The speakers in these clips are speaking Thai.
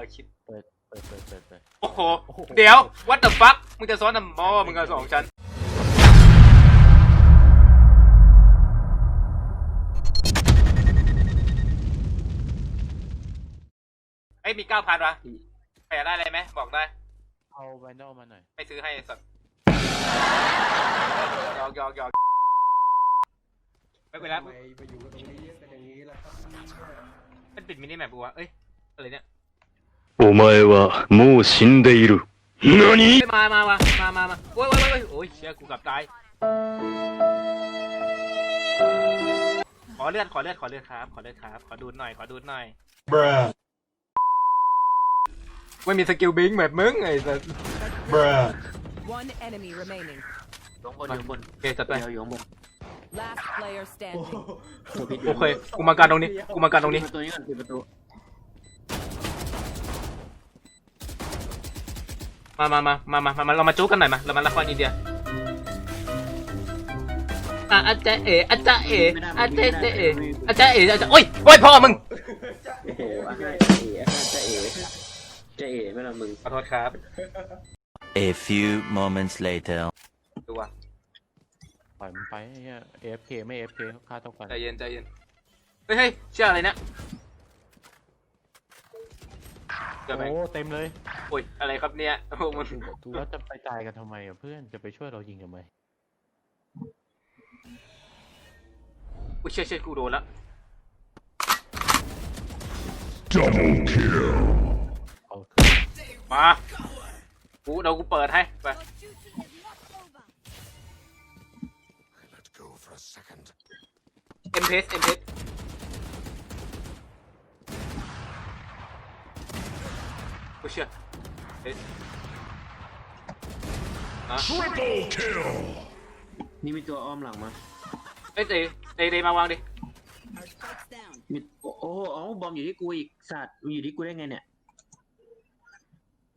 อคิดเปิดเปิดเปิดเปิดเปิดโอ้โห เดี๋ยว what the fuck มึงจะซ้อนทำมอมึงเอาสองชั้น เอ้ยมีเก้าพันวะใครอยากได้อะไรไหมบอกได้ เอาไวโนลมาหน่อยไม่ซื้อให้สัตว์หยอกหยอกหยอกไม่เป็นไรทำไมไปอยู่กันตรงนี้เป็นอย่างนี้ล่ะครับเนี่ยมันปิดมินิแมปกูวะเอ้ย อะไรเนี่ย お前はもう死んでいる。何 เฮ้ยมามามามามามาโอ้ยโอ้ยโอ้ยโอ้ยเชี่ยกูเกับตาย ขอเลือด ขอเลือด ขอเลือดครับ ขอเลือดครับ ขอดูดหน่อย ขอดูดหน่อย Bruh ไม่มีสกิลบิงแบบมึงไอ้สัส Bruh One enemy remaining. อยู่ข้างบนอยู่ข้างบน โอเคจัดไป เดียวอยู่ข้างบน Last player standing. ตัวพิษ โอเค กูมาการตรงนี้ กูมาการตรงนี้ ปิดประตูนี้ก่อนปิดประตู มามามามามามาเรามาจุกกันหน่อยมาเรามาละครอินเดียอะอาจารย์เอ๋อาจารย์เอ๋อาจารย์เอ๋อาจารย์เอ๋อาจารย์โอ้ยโอ้ยพ่อมึงเอ๋ว่าให้เอ๋จะเอ๋จะเอ๋ไม่ละมึงขอโทษครับ A few moments later. ดูว่ะปล่อยมันไปไอ้เหี้ย AFK ไม่ AFK ค่าเท่ากันใจเย็นใจเย็นเฮ้ยเฮ้ยเชื่ออะไรเนี่ยเกิดไหมโอ้เต็มเลย โอ้ยอะไรครับเนี่ยโอ้โหมันแล้วจะไปตายกันทำไมอะเพื่อนจะไปช่วยเรายิงทำไมอุ้ยเชื่อเชื่อกูโดนละเอามากูเดี๋ยวกูเปิดให้ไปเอ็มเพสเอ็มเพสกูเชื่อเฮ้ย อะนี่มีตัวอ้อมหลังมา เอ้ยเตะเตะเตะมาวางดิมีโอ้โหอ๋อบอมอยู่ที่กูอีกสัตว์มันอยู่ที่กูได้ไงเนี่ย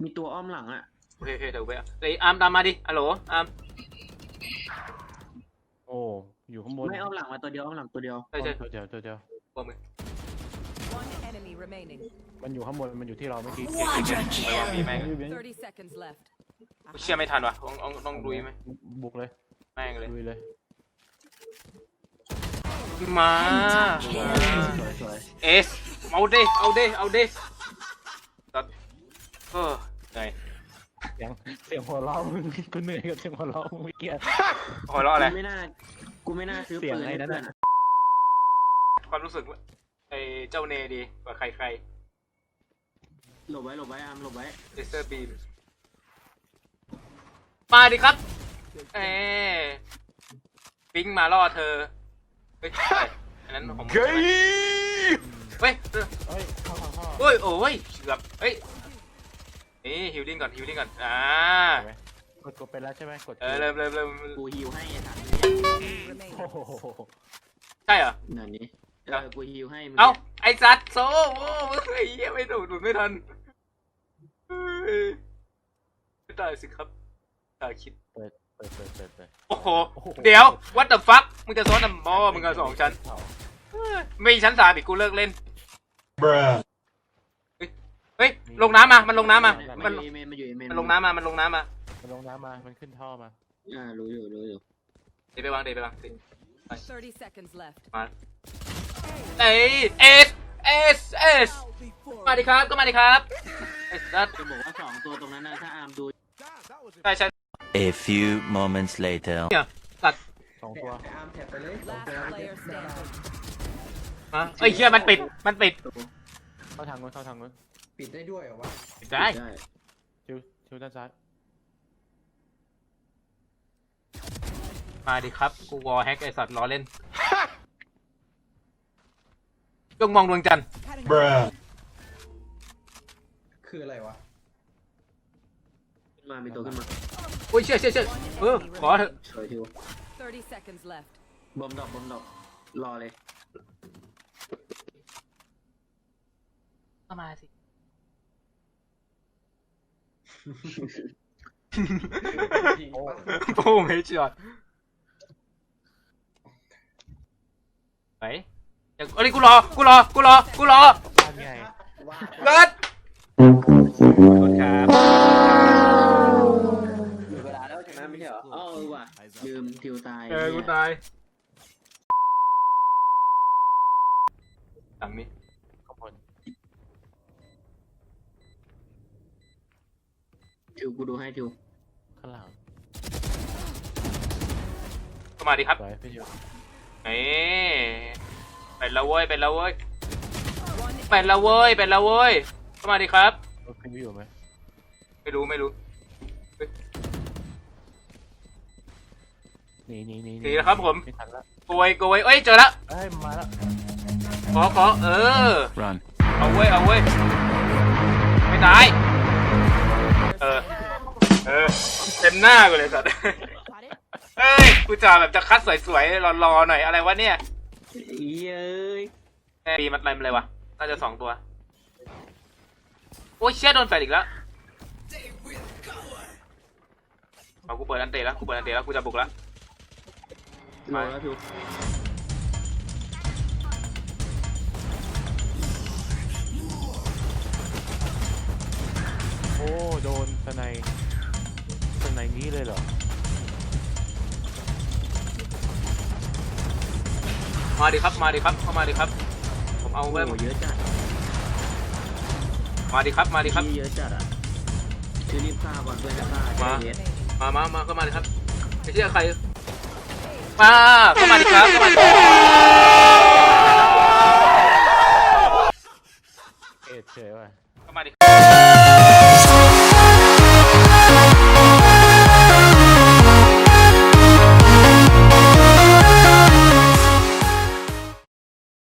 มีตัวอ้อมหลังอะโอเคโอเคเดี๋ยวกูไปเอาเตะอาร์มตามมาดิฮัลโหลอาร์มโอ้ อยู่ข้างบนไม่อ้อมหลังมาตัวเดียวอ้อมหลังตัวเดียวใช่ใช่ตัวเดียวตัวเดียวพวกมึง One enemy remaining. มันอยู่ข้างบน มันอยู่ที่เราเมื่อกี้ไปวางมีแม่ง30 seconds left. กูเชื่อไม่ทันว่ะต้องต้องต้องลุยไหมบุกเลยแม่งเลยลุยเลย มาสวยสวยเอสเอาดิเอาดิเอาดิตัดเออเหนื่อยเสียงเสียงหัวเราะมึงกูเหนื่อยกับเสียงหัวเราะมึงเมื่อกี้ หัวเราะอะไร กูไม่น่า กูไม่น่าซื้อเสียงปืนไอ้ให้นั่นเพื่อนน่ะอะความรู้สึก ไอ้เจ้าเนดีกว่าใครใครหลบไว้หลบไว้อามหลบไว้เลเซอร์บีมมาดิครับเอปิงมาล่อเธอเฮ้ยอะไรอันนั้นของมึงใช่ไหมเฮ้ยเออเฮ้ยเข้าทางพ่อเฮ้ยโอ้ยเกือบเฮ้ยนี่ฮิวลิ่งก่อนฮิวลิ่งก่อนอ่ากดกดไปแล้วใช่ไหมกดเออเริ่มเริ่มเริ่มกูฮิวให้ไอ้สัตว์ Enemy remaining. โอ้โหใช่เหรอนั่นนี่ เอครับอกูฮิวให้มึงเอ้าไอสัตว์โซ่โอ้มึงไอ้เหี้ยไม่ดูดดูดไม่ทันเฮ้ยไม่ได้สิครับตาคิดเปิด เปิดเปิดเปิดเปิดโอ้โห เดี๋ยว what the fuck มึงจะซ้อนทำมอมึงเอาสองชั้นเอาไม่มีชั้นสามอีกกูเลิกเล่น Bruh เฮ้ย ลงน้ำมา มันลงน้ำมา มัมันนอยู่เอเมนมันอยู่เอเมนมันลงน้ำมา มันลงน้ำมา มันลงน้ำมา มันขึ้นท่อมา อ่ารู้อยู่รู้อยู่เดี๋ยวไปวางเดี๋ยวไปวางสิ30 seconds left. มาเอ้ยเอสเอสเอสมาดิครับก็มาดิครับไอ้สัตว์จะบอกว่าสองตัวตรงนั้นนะถ้าอามดูใช่ใช่ A few moments later. เนี่ยสัตว์สองตัวไอ้อาร์มแท็บไปเลยสอง Last ตัว player standing. มาเอ้ยเฮียมันปิดมันปิดเข้าทางนู้นเข้าทางนู้นปิดได้ด้วยเหรอวะได้ได้ชิวชิวด้านซ้ายมาดิครับ กูวอลแฮกไอสัตว์ล้อเล่น จงมองดวงจันทร์ Bruh คืออะไรวะ ขึ้นมามีตัวขึ้นมาอุ้ยเชื่อเชื่อเชื่อเออขอเถอะสวยทิว30 seconds left. บอมดอกบอมดอกรอเลยเข้ามาสิ จริงโอ้ปะโป้งเฮดช็อตไป เดี๋ยวเอ้ยกูรอ กูรอ กูรอ กูรอบ้านไงว่าเกิดขอบคุณครับเวลาแล้วชนะไม่ใช่เหรออ๋อเออว่ะลืมทิวตายเออกูตายหลังนี้ข้างบนทิวกูดูให้ทิวข้างหลังเข้ามาดิครับ สวยพี่อยู่ นี่ เป็นแล้วเว้ยเป็นแล้วเว้ยเป็นแล้วเว้ยเป็นแล้วเว้ยเข้ามาดิครับรถพี่อยู่ไหมไม่รู้ไม่รู้หนีหนีหนีหนีแล้วครับผมไม่ทันละโกยโกยเอ้ยเจอแล้วเอ้ยมาแล้วขอขอเออ Run. เอาเว้ยเอาเว้ยไม่ตายเออเออเต็มหน้ากูเลยสัตว์เอ้ยกูจะแบบจะคัดสวยๆรอๆหน่อยอะไรวะเนี่ย เย้ยปีมันอะไรมันเลยวะน่าจะสองตัว โอ้ยเชี่ยโดนแฟดอีกแล้วเอากูเปิดอันเตะแล้วกูเปิดอันเตะแล้วกูจะบุกแล้วรอแล้วทิวโอ้โดนสไนสไนนี้เลยเหรอ มาดิครับ มาดิครับ เข้ามาดิครับ ผมเอาโอ้ไว้โหเยอะจัดมาดิครับ มาดิครับ ที่เยอะจัดอะทิวรีบฆ่าก่อนเพื่อนจะฆ่าจะมาได้เฮ็ดมามามาเข้ามาดิครับไอ้เชี่ยใคร มา เข้ามาดิครับ เข้ามาดิเอ็ดเฉยว่ะเข้ามาดิ